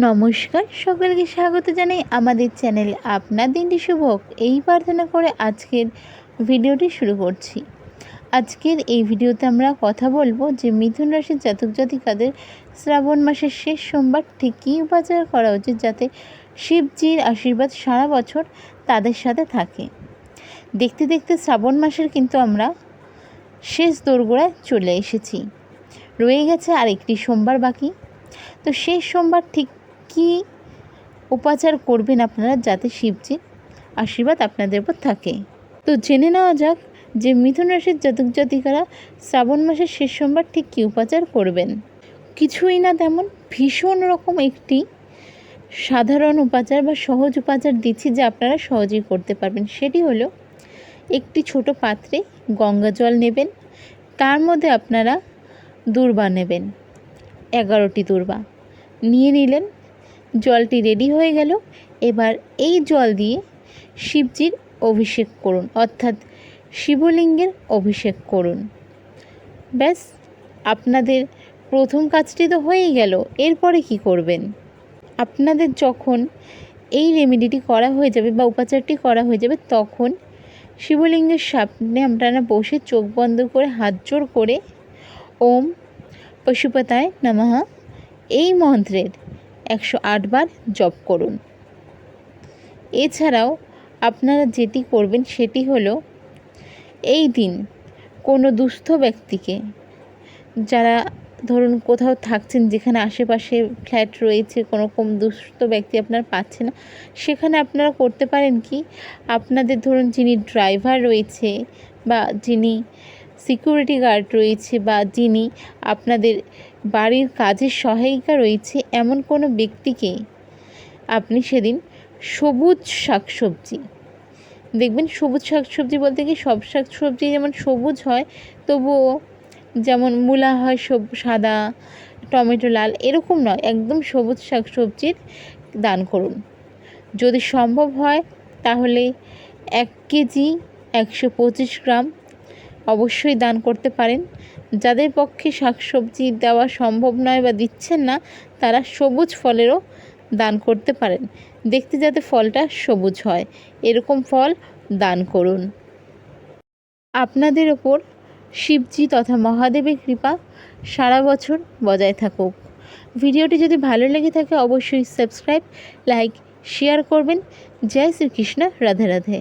নমস্কার, সকলকে স্বাগত জানাই আমাদের চ্যানেলে আপনার দিনটি শুভ হোক। এই প্রার্থনা করে আজকের ভিডিওটি শুরু করছি। আজকের এই ভিডিওতে আমরা কথা বলব যে মিথুন রাশির জাতক জাতিকাদের শ্রাবণ মাসের শেষ সোমবার ঠিক কী উপাচার করা উচিত যাতে শিবজির আশীর্বাদ সারা বছর তাদের সাথে থাকে। দেখতে দেখতে শ্রাবণ মাসের কিন্তু আমরা শেষ দোরগোড়ায় চলে এসেছি। রয়ে গেছে আর একটি সোমবার বাকি। তো শেষ সোমবার ঠিক কী উপাচার করবেন আপনারা যাতে শিবজির আশীর্বাদ আপনাদের উপর থাকে? তো জেনে নেওয়া যাক যে মিথুন রাশির জাতক জাতিকারা শ্রাবণ মাসের শেষ সোমবার ঠিক কী উপাচার করবেন? কিছুই না তেমন ভীষণ রকম একটি সাধারণ উপাচার বা সহজ উপাচার দিচ্ছি যা আপনারা সহজেই করতে পারবেন। সেটি হলো একটি ছোট পাত্রে গঙ্গা জল নেবেন, তার মধ্যে আপনারা দূর্বা নেবেন, এগারোটি দূর্বা। নিয়ে নিলেন জলটি রেডি হয়ে গেল। এবার এই জল দিয়ে শিবজির অভিষেক করুন, অর্থাৎ শিবলিঙ্গের অভিষেক করুন। ব্যাস, আপনাদের প্রথম কাজটি তো হয়েই গেল, এরপরে কি করবেন? আপনাদের যখন এই রেমেডিটি করা হয়ে যাবে বা উপাচারটি করা হয়ে যাবে, তখন শিবলিঙ্গের সামনে আপনারা বসে চোখ বন্ধ করে, হাত জোর করে, ওম পশুপতায় নমঃ। এই মন্ত্রের একশো আটবার জপ করুন। এছাড়াও আপনারা যেটি করবেন সেটি হলো, এই দিন কোনো দুস্থ ব্যক্তিকে যারা ধরুন কোথাও থাকছেন যেখানে আশেপাশে ফ্ল্যাট রয়েছে কোনো রকম দুস্থ ব্যক্তি আপনারা পাচ্ছেন না, সেখানে আপনারা করতে পারেন কি? আপনাদের ধরুন যিনি ড্রাইভার রয়েছে বা যিনি সিকিউরিটি গার্ড রয়েছে বা যিনি আপনাদের বাড়ির কাজের সহায়িকা রয়েছে, এমন কোনো ব্যক্তিকে আপনি সেদিন সবুজ শাকসবজি, দেখবেন সবুজ শাকসবজি বলতে কি সব শাকসবজি যেমন সবুজ হয়, তবুও যেমন মূলা হয় সব, সাদা, টমেটো, লাল, এরকম নয়, একদম সবুজ শাকসবজির দান করুন। যদি সম্ভব হয় তাহলে এক কেজি একশো পঁচিশ গ্রাম অবশ্যই দান করতে পারেন। যাদের পক্ষে শাকসবজি দেওয়া সম্ভব নয় বা দিচ্ছেন না, তারা সবুজ ফলেরও দান করতে পারেন। দেখতে যাতে ফলটা সবুজ হয়, এরকম ফল দান করুন। আপনাদের ওপর শিবজি তথা মহাদেবের কৃপা সারা বছর বজায় থাকুক। ভিডিওটি যদি ভালো লেগে থাকে, অবশ্যই সাবস্ক্রাইব, লাইক, শেয়ার করবেন। জয় শ্রীকৃষ্ণ, রাধে রাধে।